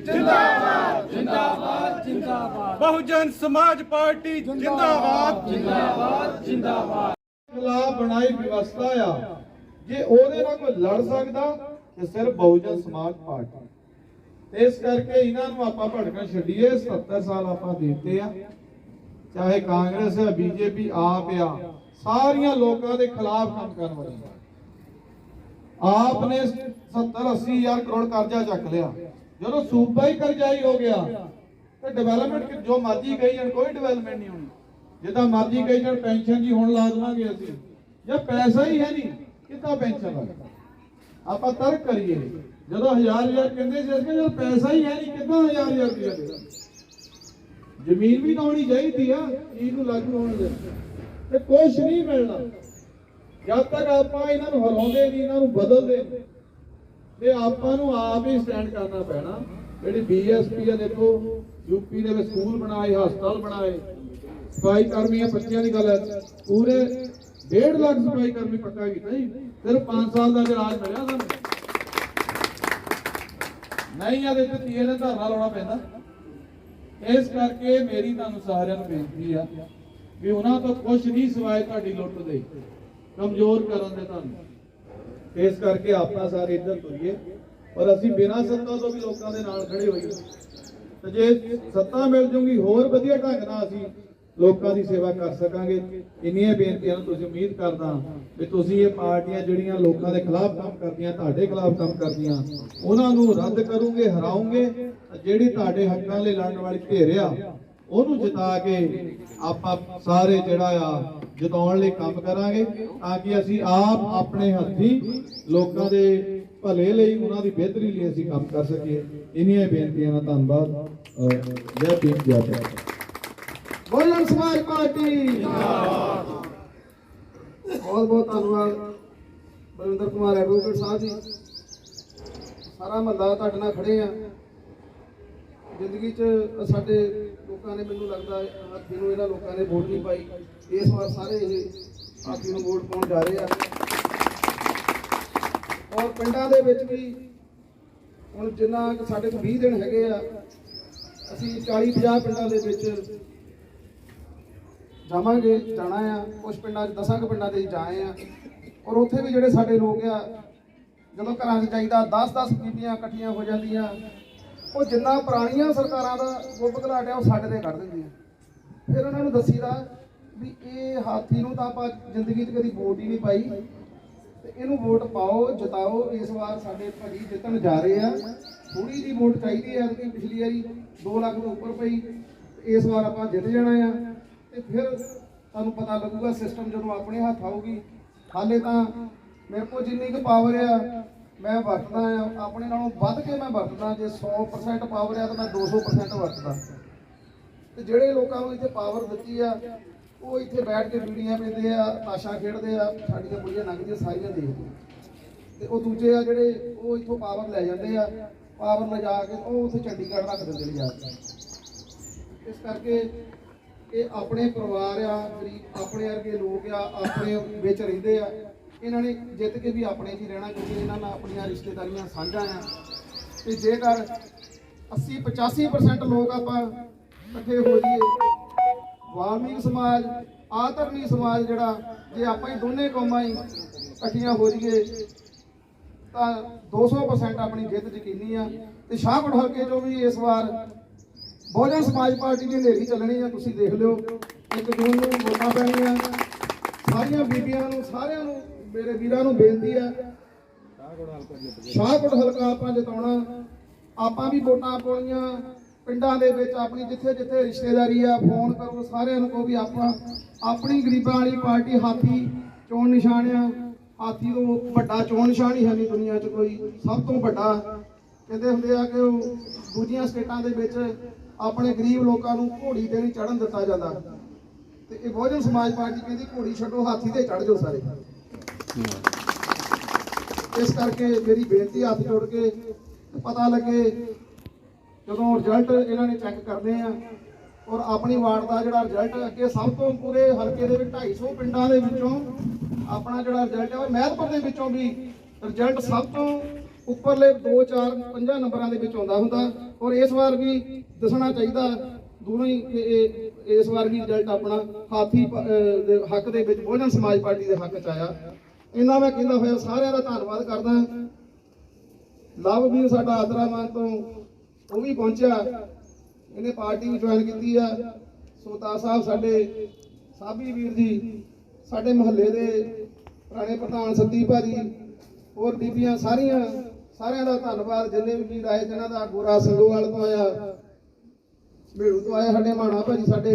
ਜਿੰਦਾਬਾਦ। ਜਿੰਦਾਬਾਦ ਜਿੰਦਾਬਾਦ। ਬਹੁਜਨ ਸਮਾਜ ਪਾਰਟੀ ਜਿੰਦਾਬਾਦ। ਜਿੰਦਾਬਾਦ ਜਿੰਦਾਬਾਦ। ਖਿਲਾਫ ਬਣਾਈ ਵਿਵਸਥਾ ਆ। ਜੇ ਉਹਦੇ ਨਾਲ ਕੋਈ ਲੜ ਸਕਦਾ ਤੇ ਸਿਰਫ ਬਹੁਜਨ ਸਮਾਜ ਪਾਰਟੀ। ਇਸ ਕਰਕੇ ਇਹਨਾਂ ਨੂੰ ਆਪਾਂ ਭੜਕਣ ਛੱਡੀਏ। 70 ਸਾਲ ਆਪਾਂ ਦਿੱਤੇ ਆ। ਚਾਹੇ ਕਾਂਗਰਸ ਹੈ ਬੀਜੇਪੀ ਆਪ ਆ ਸਾਰੀਆਂ ਲੋਕਾਂ ਦੇ ਖਿਲਾਫ ਕੰਮ ਕਰਨ ਵਾਲੀ ਆਪ ਨੇ 70 80 ਹਜ਼ਾਰ ਕਰੋੜ ਕਰਜ਼ਾ ਚੱਕ ਲਿਆ। ਜਦੋਂ ਸੂਬਾ ਹੀ ਕਰਜ਼ਾਈ ਹੋ ਗਿਆ ਤੇ ਡਿਵੈਲਪਮੈਂਟ ਜੋ ਮਰਜ਼ੀ ਕਹੀ ਜਾਣ ਕੋਈ ਡਿਵੈਲਪਮੈਂਟ ਨਹੀਂ ਹੋਣੀ। ਜਿੱਦਾਂ ਮਰਜ਼ੀ ਕਹੀ ਜਾਣ ਪੈਨਸ਼ਨ ਜੀ ਹੁਣ ਲਾ ਦੇਵਾਂਗੇ ਅਸੀਂ। ਜੇ ਪੈਸਾ ਹੀ ਹੈ ਨਹੀਂ ਕਿੱਦਾਂ ਪੈਨਸ਼ਨ ਲੱਗਦਾ ਆਪਾਂ ਤਰਕ ਕਰੀਏ। ਜਦੋਂ ਹਜ਼ਾਰ ਹਜ਼ਾਰ ਕਹਿੰਦੇ ਸੀ ਅਸੀਂ ਜਦੋਂ ਪੈਸਾ ਹੀ ਹੈ ਨਹੀਂ ਕਿੱਦਾਂ ਹਜ਼ਾਰ ਹਜ਼ਾਰ ਰੁਪਇਆ ਦੇਣਾ ਜ਼ਮੀਨ ਵੀ ਤਾਂ ਹੋਣੀ ਚਾਹੀਦੀ ਆ ਚੀਜ਼ ਨੂੰ ਲਾਗੂ ਹੋਣ ਦੇ ਤੇ ਕੁਝ ਨਹੀਂ ਮਿਲਣਾ। ਜਦ ਤੱਕ ਆਪਾਂ ਇਹਨਾਂ ਨੂੰ ਹਰਾਉਂਦੇ ਨਹੀਂ ਇਹਨਾਂ ਨੂੰ ਬਦਲਦੇ ਨਹੀਂ, ਤੇ ਆਪਾਂ ਨੂੰ ਆਪ ਹੀ ਸਟੈਂਡ ਕਰਨਾ ਪੈਣਾ। ਜਿਹੜੀ ਬੀਐਸਪੀ ਆ, ਦੇਖੋ ਯੂਪੀ ਦੇ ਵਿੱਚ ਸਕੂਲ ਬਣਾਏ, ਹਸਪਤਾਲ ਬਣਾਏ, ਸਫ਼ਾਈ ਕਰਮੀਆਂ ਬੱਚਿਆਂ ਦੀ ਗੱਲ ਹੈ। ਪੂਰੇ 1.5 ਲੱਖ ਸਫ਼ਾਈ ਕਰਮੀ ਪੱਕਾ ਕੀਤਾ ਜੀ। ਸਿਰਫ 5 ਸਾਲ ਦਾ ਰਾਜ ਮਿਲਿਆ ਸਾਨੂੰ। ਨਹੀਂ ਆ, ਦੇਖੋ, ਤੀਏ ਨੇ ਧਰਨਾ ਲਾਉਣਾ ਪੈਂਦਾ। ਇਸ ਕਰਕੇ ਮੇਰੀ ਤੁਹਾਨੂੰ ਸਾਰਿਆਂ ਨੂੰ ਬੇਨਤੀ ਆ ਵੀ ਉਹਨਾਂ ਤੋਂ ਕੁਝ ਨਹੀਂ ਸਿਵਾਏ ਤੁਹਾਡੀ ਲੁੱਟ ਦੇ। ਕਮਜ਼ੋਰ ਕਰਨ ਦੇ ਤੁਹਾਨੂੰ ਇਸ ਕਰਕੇ ਆਪਣਾ ਸਾਰੇ ਇੱਧਰ ਤੁਰੀਏ ਪਰ ਅਸੀਂ ਬਿਨਾਂ ਸੱਤਾ ਤੋਂ ਵੀ ਲੋਕਾਂ ਦੇ ਨਾਲ ਖੜੇ ਹੋਈਏ ਤੇ ਜੇ ਸੱਤਾ ਮਿਲ ਜੂਗੀ, ਹੋਰ ਵਧੀਆ ਢੰਗ ਨਾਲ ਅਸੀਂ ਲੋਕਾਂ ਦੀ ਸੇਵਾ ਕਰ ਸਕਾਂਗੇ। ਇੰਨੀਆਂ ਬੇਨਤੀਆਂ ਨੂੰ ਤੁਸੀਂ ਉਮੀਦ ਕਰਦਾ ਵੀ ਤੁਸੀਂ ਇਹ ਪਾਰਟੀਆਂ ਜਿਹੜੀਆਂ ਲੋਕਾਂ ਦੇ ਖਿਲਾਫ ਕੰਮ ਕਰਦੀਆਂ, ਤੁਹਾਡੇ ਖਿਲਾਫ ਕੰਮ ਕਰਦੀਆਂ, ਉਹਨਾਂ ਨੂੰ ਰੱਦ ਕਰੋਗੇ, ਹਰਾਓਗੇ। ਜਿਹੜੀ ਤੁਹਾਡੇ ਹੱਕਾਂ ਲਈ ਲੜਨ ਵਾਲੀ ਧਿਰ ਉਹਨੂੰ ਜਿਤਾ ਕੇ ਆਪਾਂ ਸਾਰੇ ਜਿਹੜਾ ਆ ਜਿਤਾਉਣ ਲਈ ਕੰਮ ਕਰਾਂਗੇ ਤਾਂ ਕਿ ਅਸੀਂ ਆਪ ਆਪਣੇ ਹੱਥੀ ਲੋਕਾਂ ਦੇ ਭਲੇ ਲਈ ਉਹਨਾਂ ਦੀ ਬਿਹਤਰੀ ਲਈ ਅਸੀਂ ਕੰਮ ਕਰ ਸਕੀਏ। ਇੰਨੀਆਂ ਬੇਨਤੀਆਂ ਨਾਲ ਧੰਨਵਾਦ। ਜੈ ਭੀਮ, ਜੈ ਭਾਰਤ। ਬਹੁਜਨ ਸਮਾਜ ਪਾਰਟੀ। ਬਹੁਤ ਬਹੁਤ ਧੰਨਵਾਦ ਬਲਵਿੰਦਰ ਕੁਮਾਰ ਐਡਵੋਕੇਟ ਸਾਹਿਬ ਜੀ। ਸਾਰਾ ਮਹੱਲਾ ਤੁਹਾਡੇ ਨਾਲ ਖੜੇ ਆ। ਜ਼ਿੰਦਗੀ 'ਚ ਸਾਡੇ ਲੋਕਾਂ ਨੇ ਮੈਨੂੰ ਲੱਗਦਾ ਹਾਥੀ ਨੂੰ ਇਹਨਾਂ ਲੋਕਾਂ ਨੇ ਵੋਟ ਨਹੀਂ ਪਾਈ। ਇਸ ਵਾਰ ਸਾਰੇ ਇਹ ਹਾਥੀ ਨੂੰ ਵੋਟ ਪਾਉਣ ਜਾ ਰਹੇ ਆ। ਔਰ ਪਿੰਡਾਂ ਦੇ ਵਿੱਚ ਵੀ ਹੁਣ ਜਿੰਨਾ ਕੁ ਸਾਡੇ ਕੋਲ 20 ਦਿਨ ਹੈਗੇ ਆ, ਅਸੀਂ 40 50 ਪਿੰਡਾਂ ਦੇ ਵਿੱਚ ਜਾਵਾਂਗੇ, ਜਾਣਾ ਆ। ਕੁਝ ਪਿੰਡਾਂ 'ਚ ਦਸਾਂ ਕੁ ਪਿੰਡਾਂ ਦੇ ਜਾਏ ਆ। ਔਰ ਉੱਥੇ ਵੀ ਜਿਹੜੇ ਸਾਡੇ ਲੋਕ ਆ, ਜਦੋਂ ਘਰਾਂ 'ਚ ਜਾਈਦਾ 10-10 ਬੀਬੀਆਂ ਇਕੱਠੀਆਂ ਹੋ ਜਾਂਦੀਆਂ। ਉਹ ਜਿੰਨਾ ਪੁਰਾਣੀਆਂ ਸਰਕਾਰਾਂ ਦਾ ਗੁੱਪ ਘਲਾਟਿਆ ਉਹ ਸਾਡੇ ਤੇ ਕੱਢ ਦਿੰਦੀਆਂ। ਫਿਰ ਉਹਨਾਂ ਨੂੰ ਦੱਸੀਦਾ ਵੀ ਇਹ ਹਾਥੀ ਨੂੰ ਤਾਂ ਆਪਾਂ ਜ਼ਿੰਦਗੀ 'ਚ ਕਦੀ ਵੋਟ ਹੀ ਨਹੀਂ ਪਾਈ। ਤੇ ਇਹਨੂੰ ਵੋਟ ਪਾਓ, ਜਿਤਾਓ, ਇਸ ਵਾਰ ਸਾਡੇ ਭਾਜੀ ਜਿੱਤਣ ਜਾ ਰਹੇ ਆ। ਥੋੜੀ ਜੀ ਵੋਟ ਚਾਹੀਦੀ ਹੈ ਕਿ ਪਿਛਲੀ ਵਾਰੀ 2 ਲੱਖ ਤੋਂ ਉੱਪਰ ਪਈ ਇਸ ਵਾਰ ਆਪਾਂ ਜਿੱਤ ਜਾਣਾ ਆ। ਤੇ ਫਿਰ ਤੁਹਾਨੂੰ ਪਤਾ ਲੱਗੂਗਾ ਸਿਸਟਮ ਜਦੋਂ ਆਪਣੇ ਹੱਥ ਆਊਗੀ, ਹਾਲੇ ਤਾਂ ਮੇਰੇ ਕੋਲ ਜਿੰਨੀ ਕੁ ਪਾਵਰ ਆ ਮੈਂ ਵਰਤਦਾ ਆ, ਆਪਣੇ ਨਾਲੋਂ ਵੱਧ ਕੇ ਮੈਂ ਵਰਤਦਾ, ਜੇ 100% ਪਾਵਰ ਆ ਤਾਂ ਮੈਂ 200% ਵਰਤਦਾ। ਤੇ ਜਿਹੜੇ ਲੋਕਾਂ ਨੂੰ ਇੱਥੇ ਪਾਵਰ ਦਿੱਤੀ ਆ, ਉਹ ਇੱਥੇ ਬੈਠ ਕੇ ਬੀੜੀਆਂ ਪੈਂਦੇ ਆ, ਤਾਸ਼ਾ ਖੇਡਦੇ ਆ, ਸਾਡੀਆਂ ਬੁੜੀਆਂ ਲੰਘਦੀਆਂ, ਸਾਰੀਆਂ ਦੇਖਦੇ ਤੇ ਉਹ ਦੂਜੇ ਆ ਜਿਹੜੇ, ਉਹ ਇੱਥੋਂ ਪਾਵਰ ਲੈ ਜਾਂਦੇ ਆ ਪਾਵਰ ਲਿਜਾ ਕੇ ਉਹ ਉੱਥੇ ਚੰਡੀਗੜ੍ਹ ਰੱਖ ਦਿੰਦੇ ਨੇ ਜਾ ਕੇ। ਇਸ ਕਰਕੇ ਇਹ ਆਪਣੇ ਪਰਿਵਾਰ ਆ, ਗਰੀਬ, ਆਪਣੇ ਵਰਗੇ ਲੋਕ ਆ, ਆਪਣੇ ਵਿੱਚ ਰਹਿੰਦੇ ਆ। ਇਹਨਾਂ ਨੇ ਜਿੱਤ ਕੇ ਵੀ ਆਪਣੇ 'ਚ ਹੀ ਰਹਿਣਾ ਕਿਉਂਕਿ ਇਹਨਾਂ ਨਾਲ ਆਪਣੀਆਂ ਰਿਸ਼ਤੇਦਾਰੀਆਂ ਸਾਂਝਾ ਆ। ਤੇ ਜੇਕਰ 80 85% ਲੋਕ ਆਪਾਂ ਇਕੱਠੇ ਹੋ ਜਾਈਏ, ਵਾਲਮੀਕ ਸਮਾਜ, ਆਤਰਨੀ ਸਮਾਜ ਜਿਹੜਾ, ਜੇ ਆਪਾਂ ਹੀ ਦੋਨੇ ਕੌਮਾਂ ਹੀ ਇਕੱਠੀਆਂ ਹੋ ਜਾਈਏ, ਤਾਂ 200% ਆਪਣੀ ਜਿੱਤ ਯਕੀਨੀ ਆ। ਤੇ ਸ਼ਾਹਕੋਟ ਹਲਕੇ ਜੋ ਵੀ ਇਸ ਵਾਰ ਬਹੁਜਨ ਸਮਾਜ ਪਾਰਟੀ ਦੀ ਹਨੇਰੀ ਚੱਲਣੀ ਆ, ਤੁਸੀਂ ਦੇਖ ਲਿਓ। ਇੱਕ ਜੂਨ ਨੂੰ ਵੋਟਾਂ ਪੈਣੀਆਂ, ਸਾਰੀਆਂ ਬੀਬੀਆਂ ਨੂੰ, ਸਾਰਿਆਂ ਨੂੰ ਮੇਰੇ ਵੀਰਾਂ ਨੂੰ ਬੇਨਤੀ ਹੈ ਸ਼ਾਹਕੋਟ ਹਲਕਾ ਆਪਾਂ ਜਿਤਾਉਣਾ। ਆਪਾਂ ਵੀ ਵੋਟਾਂ ਪਾਉਣੀਆਂ। ਪਿੰਡਾਂ ਦੇ ਵਿੱਚ ਆਪਣੀ ਜਿੱਥੇ ਜਿੱਥੇ ਰਿਸ਼ਤੇਦਾਰੀ ਆ, ਫੋਨ ਕਰੋ, ਸਾਰਿਆਂ ਨੂੰ ਕਹੋ ਵੀ ਆਪਾਂ ਆਪਣੀ ਗਰੀਬਾਂ ਵਾਲੀ ਪਾਰਟੀ ਹਾਥੀ ਚੋਣ ਨਿਸ਼ਾਨ ਆ ਹਾਥੀ ਤੋਂ ਵੱਡਾ ਚੋਣ ਨਿਸ਼ਾਨ ਹੀ ਹੈ ਨਹੀਂ ਦੁਨੀਆ 'ਚ ਕੋਈ, ਸਭ ਤੋਂ ਵੱਡਾ। ਕਹਿੰਦੇ ਹੁੰਦੇ ਆ ਕਿ ਉਹ ਦੂਜੀਆਂ ਸਟੇਟਾਂ ਦੇ ਵਿੱਚ ਆਪਣੇ ਗਰੀਬ ਲੋਕਾਂ ਨੂੰ ਘੋੜੀ ਤੇ ਨਹੀਂ ਚੜਨ ਦਿੱਤਾ ਜਾਂਦਾ। ਤੇ ਇਹ ਬਹੁਜਨ ਸਮਾਜ ਪਾਰਟੀ ਕਹਿੰਦੀ ਘੋੜੀ ਛੱਡੋ, ਹਾਥੀ ਤੇ ਚੜ ਜਾਓ ਸਾਰੇ। ਇਸ ਕਰਕੇ ਮੇਰੀ ਬੇਨਤੀ ਹੱਥ ਜੋੜ ਕੇ ਪਤਾ ਲੱਗੇ ਜਦੋਂ ਰਿਜ਼ਲਟ ਇਹਨਾਂ ਨੇ ਚੈੱਕ ਕਰਨੇ ਆ ਔਰ ਆਪਣੀ ਵਾਰਡ ਦਾ ਜਿਹੜਾ ਰਿਜ਼ਲਟ ਅੱਗੇ ਸਭ ਤੋਂ ਪੂਰੇ ਹਲਕੇ ਦੇ ਵਿੱਚ 250 ਪਿੰਡਾਂ ਦੇ ਵਿੱਚੋਂ ਆਪਣਾ ਜਿਹੜਾ ਰਿਜ਼ਲਟ ਹੈ ਉਹ ਮਹਿਤਪੁਰ ਦੇ ਵਿੱਚੋਂ ਵੀ ਰਿਜ਼ਲਟ ਸਭ ਤੋਂ ਉੱਪਰਲੇ 2 4 5 ਨੰਬਰਾਂ ਦੇ ਵਿੱਚ ਆਉਂਦਾ ਹੁੰਦਾ ਔਰ ਇਸ ਵਾਰ ਵੀ ਦੱਸਣਾ ਚਾਹੀਦਾ ਦੂਰੋਂ ਹੀ ਕਿ ਇਸ ਵਾਰ ਵੀ ਰਿਜ਼ਲਟ ਆਪਣਾ ਹਾਥੀ ਹੱਕ ਦੇ ਵਿੱਚ ਬਹੁਜਨ ਸਮਾਜ ਪਾਰਟੀ ਦੇ ਹੱਕ ਚ ਆਇਆ। ਇਹਨਾਂ ਮੈਂ ਕਹਿੰਦਾ ਹੋਇਆ ਸਾਰਿਆਂ ਦਾ ਧੰਨਵਾਦ ਕਰਦਾ। ਲਵ ਵੀ ਸਾਡਾ ਆਦਰਾਮਾਨ ਤੋਂ ਉਹ ਵੀ ਪਹੁੰਚਿਆ। ਇਹਨੇ ਪਾਰਟੀ ਵੀ ਜੁਆਇਨ ਕੀਤੀ ਆ। ਸੋਤਾ ਸਾਹਿਬ ਸਾਡੇ, ਸਾਬੀ ਵੀਰ ਜੀ, ਸਾਡੇ ਮਹੱਲੇ ਦੇ ਪੁਰਾਣੇ ਪ੍ਰਧਾਨ ਸੱਤੀ ਭਾਜੀ ਹੋਰ ਬੀਬੀਆਂ ਸਾਰੀਆਂ, ਸਾਰਿਆਂ ਦਾ ਧੰਨਵਾਦ। ਜਿੰਨੇ ਵੀ ਵੀਰ ਆਏ, ਜਿਨ੍ਹਾਂ ਦਾ ਗੋਰਾ ਸੰਗੋਵਾਲ ਤੋਂ ਆਇਆ ਮੇੜੂ ਤੋਂ ਆਏ ਸਾਡੇ ਮਾਣਾ ਭਾਜੀ ਸਾਡੇ,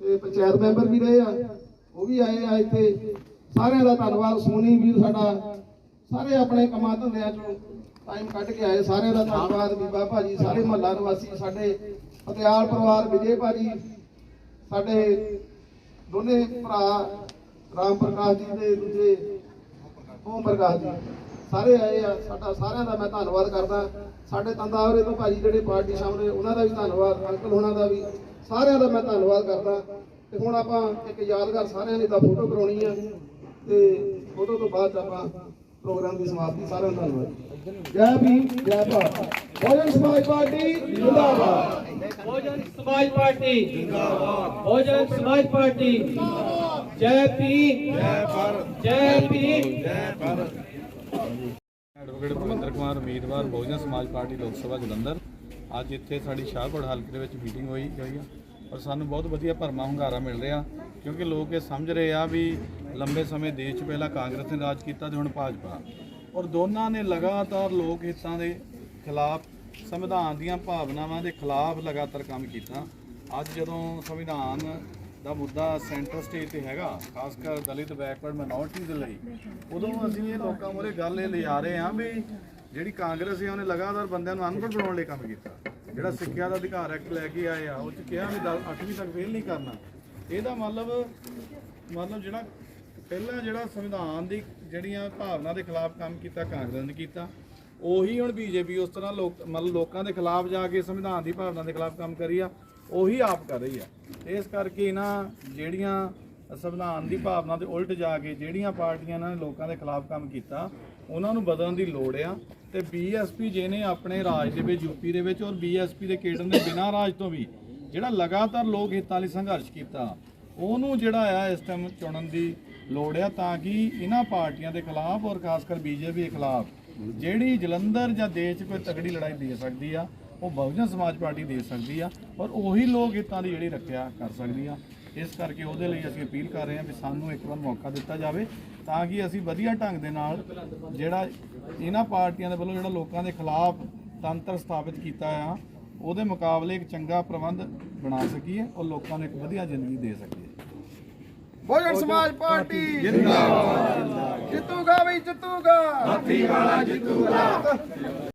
ਤੇ ਪੰਚਾਇਤ ਮੈਂਬਰ ਵੀ ਰਹੇ ਆ, ਉਹ ਵੀ ਆਏ ਆ ਇੱਥੇ। ਸਾਰਿਆਂ ਦਾ ਧੰਨਵਾਦ। ਸੋਨੀ ਵੀਰ ਸਾਡਾ ਸਾਰੇ ਆਪਣੇ ਕੰਮਾਂ ਧੰਦਿਆਂ ਚੋਂ ਟਾਈਮ ਕੱਢ ਕੇ ਆਏ। ਸਾਰਿਆਂ ਦਾ ਧੰਨਵਾਦ। ਬੀਬਾ ਭਾਜੀ, ਸਾਰੇ ਮਹੱਲਾ ਨਿਵਾਸੀ, ਸਾਡੇ ਪਤਿਆਲ ਪਰਿਵਾਰ, ਵਿਜੇ ਭਾਜੀ, ਸਾਡੇ ਦੋਨੇ ਭਰਾ ਰਾਮ ਪ੍ਰਕਾਸ਼ ਜੀ ਦੇ ਦੂਜੇ ਓਮ ਪ੍ਰਕਾਸ਼ ਜੀ। ਸਾਰੇ ਆਏ ਆ। ਸਾਡਾ ਸਾਰਿਆਂ ਦਾ ਮੈਂ ਧੰਨਵਾਦ ਕਰਦਾ। ਸਾਡੇ ਤੰਦਾਵਰੇ ਤੋਂ ਭਾਜੀ ਜਿਹੜੇ ਪਾਰਟੀ ਸਾਹਮਣੇ, ਉਹਨਾਂ ਦਾ ਵੀ ਧੰਨਵਾਦ। ਅੰਕਲ ਹੋਣਾ ਦਾ ਵੀ ਸਾਰਿਆਂ ਦਾ ਮੈਂ ਧੰਨਵਾਦ ਕਰਦਾ। ਤੇ ਹੁਣ ਆਪਾਂ ਇੱਕ ਯਾਦਗਾਰ ਸਾਰਿਆਂ ਨੇ ਤਾਂ ਫੋਟੋ ਕਰਾਉਣੀ ਆ। ਤੇ ਉਹਦੇ ਤੋਂ ਬਾਅਦ ਆਪਾਂ ਪ੍ਰੋਗਰਾਮ ਦੀ ਸਮਾਪਤੀ ਸਾਰਿਆਂ ਦਾ ਧੰਨਵਾਦ ਜੈ ਭੀਮ ਜੈ ਭਾਰਤ। ਭੋਜਨ ਸਮਾਜ ਪਾਰਟੀ ਜਿੰਦਾਬਾਦ। ਭੋਜਨ ਸਮਾਜ ਪਾਰਟੀ ਜਿੰਦਾਬਾਦ। ਭੋਜਨ ਸਮਾਜ ਪਾਰਟੀ ਜੈ ਭੀਮ। ਜੈ ਭਾਰਤ। ਜੈ ਭੀਮ। ਜੈ ਭਾਰਤ। ਐਡਵੋਕੇਟ ਭਵਿੰਦਰ ਕੁਮਾਰ ਉਮੀਦਵਾਰ ਬਹੁਜਨ ਸਮਾਜ ਪਾਰਟੀ ਲੋਕ ਸਭਾ ਜਲੰਧਰ। ਅੱਜ ਇੱਥੇ ਸਾਡੀ ਸ਼ਾਹਪੁਰ ਹਲਕੇ ਦੇ ਵਿੱਚ ਮੀਟਿੰਗ ਹੋਈ ਹੋਈ ਔਰ ਸਾਨੂੰ ਬਹੁਤ ਵਧੀਆ ਭਰਮਾ ਹੁੰਗਾਰਾ ਮਿਲ ਰਿਹਾ, ਕਿਉਂਕਿ ਲੋਕ ਇਹ ਸਮਝ ਰਹੇ ਆ ਵੀ ਲੰਬੇ ਸਮੇਂ ਦੇਸ਼ 'ਚ ਪਹਿਲਾਂ ਕਾਂਗਰਸ ਨੇ ਰਾਜ ਕੀਤਾ ਤੇ ਹੁਣ ਭਾਜਪਾ। ਔਰ ਦੋਨਾਂ ਨੇ ਲਗਾਤਾਰ ਲੋਕ ਹਿੱਤਾਂ ਦੇ ਖਿਲਾਫ, ਸੰਵਿਧਾਨ ਦੀਆਂ ਭਾਵਨਾਵਾਂ ਦੇ ਖਿਲਾਫ ਲਗਾਤਾਰ ਕੰਮ ਕੀਤਾ। ਅੱਜ ਜਦੋਂ ਸੰਵਿਧਾਨ ਦਾ ਮੁੱਦਾ ਸੈਂਟਰ ਸਟੇਜ ਤੇ ਹੈਗਾ, ਖਾਸ ਕਰ ਦਲਿਤ ਬੈਕਵਰਡ ਮਿਨੋਰਟੀ ਦੇ ਲਈ, ਉਦੋਂ ਅਸੀਂ ਇਹ ਲੋਕਾਂ ਮੂਹਰੇ ਗੱਲ ਇਹ ਲਿਜਾ ਰਹੇ ਹਾਂ ਵੀ ਜਿਹੜੀ ਕਾਂਗਰਸ ਹੈ ਉਹਨੇ ਲਗਾਤਾਰ ਬੰਦਿਆਂ ਨੂੰ ਅਨਪੜ੍ਹ ਬਣਾਉਣ ਲਈ ਕੰਮ ਕੀਤਾ। ਜਿਹੜਾ ਸਿੱਖਿਆ ਦਾ ਅਧਿਕਾਰ ਐਕਟ ਲੈ ਕੇ ਆਏ ਆ, ਉਹ ਚ ਕਿਹਾ ਵੀ 8ਵੀਂ ਤੱਕ ਫੇਲ ਨਹੀਂ ਕਰਨਾ। ਇਹਦਾ ਮਤਲਬ ਮਤਲਬ ਜਿਹੜਾ ਪਹਿਲਾਂ ਜਿਹੜਾ ਸੰਵਿਧਾਨ ਦੀ ਜਿਹੜੀਆਂ ਭਾਵਨਾ ਦੇ ਖਿਲਾਫ ਕੰਮ ਕੀਤਾ, ਕਾਂਗਰਸ ਨੇ ਕੀਤਾ, ਉਹੀ ਹੁਣ ਬੀਜੇਪੀ ਉਸ ਤਰ੍ਹਾਂ ਲੋਕ, ਮਤਲਬ ਲੋਕਾਂ ਦੇ ਖਿਲਾਫ ਜਾ ਕੇ ਸੰਵਿਧਾਨ ਦੀ ਭਾਵਨਾ ਦੇ ਖਿਲਾਫ ਕੰਮ ਕਰੀ ਆ, ਉਹੀ ਆਪ ਕਰ ਰਹੀ ਆ। ਇਸ ਕਰਕੇ ਇਹਨਾਂ ਜਿਹੜੀਆਂ ਸੰਵਿਧਾਨ ਦੀ ਭਾਵਨਾ ਦੇ ਉਲਟ ਜਾ ਕੇ ਜਿਹੜੀਆਂ ਪਾਰਟੀਆਂ ਇਹਨਾਂ ਨੇ ਲੋਕਾਂ ਦੇ ਖਿਲਾਫ ਕੰਮ ਕੀਤਾ, ਉਹਨਾਂ ਨੂੰ ਬਦਲਣ ਦੀ ਲੋੜ ਆ। ਤੇ ਬੀਐਸਪੀ ਜਿਹਨੇ ਆਪਣੇ ਰਾਜ ਦੇ ਵਿੱਚ ਯੂਪੀ ਦੇ ਵਿੱਚ ਔਰ ਬੀਐਸਪੀ ਦੇ ਕੇਡਰ ਨੇ ਬਿਨਾਂ ਰਾਜ ਤੋਂ ਵੀ ਜਿਹੜਾ ਲਗਾਤਾਰ ਲੋਕ ਹਿੱਤਾਂ ਲਈ ਸੰਘਰਸ਼ ਕੀਤਾ, ਉਹਨੂੰ ਜਿਹੜਾ ਆ ਇਸ ਟਾਈਮ ਚੁਣਨ ਦੀ ਲੋੜ ਆ ਤਾਂ ਕਿ ਇਹਨਾਂ ਪਾਰਟੀਆਂ ਦੇ ਖਿਲਾਫ ਔਰ ਖਾਸ ਕਰ ਬੀਜੇਪੀ ਦੇ ਖਿਲਾਫ ਜਿਹੜੀ ਜਲੰਧਰ ਜਾਂ ਦੇਸ਼ 'ਚ ਕੋਈ ਤਗੜੀ ਲੜਾਈ ਦੇ ਸਕਦੀ ਆ, ਉਹ ਬਹੁਜਨ ਸਮਾਜ ਪਾਰਟੀ ਦੇ ਸਕਦੀ ਆ ਔਰ ਉਹੀ ਲੋਕ ਹਿੱਤਾਂ ਦੀ ਜਿਹੜੀ ਰੱਖਿਆ ਕਰ ਸਕਦੀ ਆ। ਇਸ ਕਰਕੇ ਉਹਦੇ ਲਈ ਅਸੀਂ ਅਪੀਲ ਕਰ ਰਹੇ ਹਾਂ ਵੀ ਸਾਨੂੰ ਇੱਕ ਵਾਰ ਮੌਕਾ ਦਿੱਤਾ ਜਾਵੇ ਤਾਂ ਕਿ ਅਸੀਂ ਵਧੀਆ ਢੰਗ ਦੇ ਨਾਲ ਜਿਹੜਾ ਇਹਨਾਂ ਪਾਰਟੀਆਂ ਦੇ ਵੱਲੋਂ ਜਿਹੜਾ ਲੋਕਾਂ ਦੇ ਖਿਲਾਫ ਤੰਤਰ ਸਥਾਪਿਤ ਕੀਤਾ ਆ, ਉਹਦੇ ਮੁਕਾਬਲੇ ਇੱਕ ਚੰਗਾ ਪ੍ਰਬੰਧ ਬਣਾ ਸਕੀਏ ਔਰ ਲੋਕਾਂ ਨੂੰ ਇੱਕ ਵਧੀਆ ਜ਼ਿੰਦਗੀ ਦੇ ਸਕੀਏ। ਬਹੁਜਨ ਸਮਾਜ ਪਾਰਟੀ ਜਿੰਦਾਬਾਦ। ਜਿੱਤੂਗਾ ਵੀ ਜਿੱਤੂਗਾ।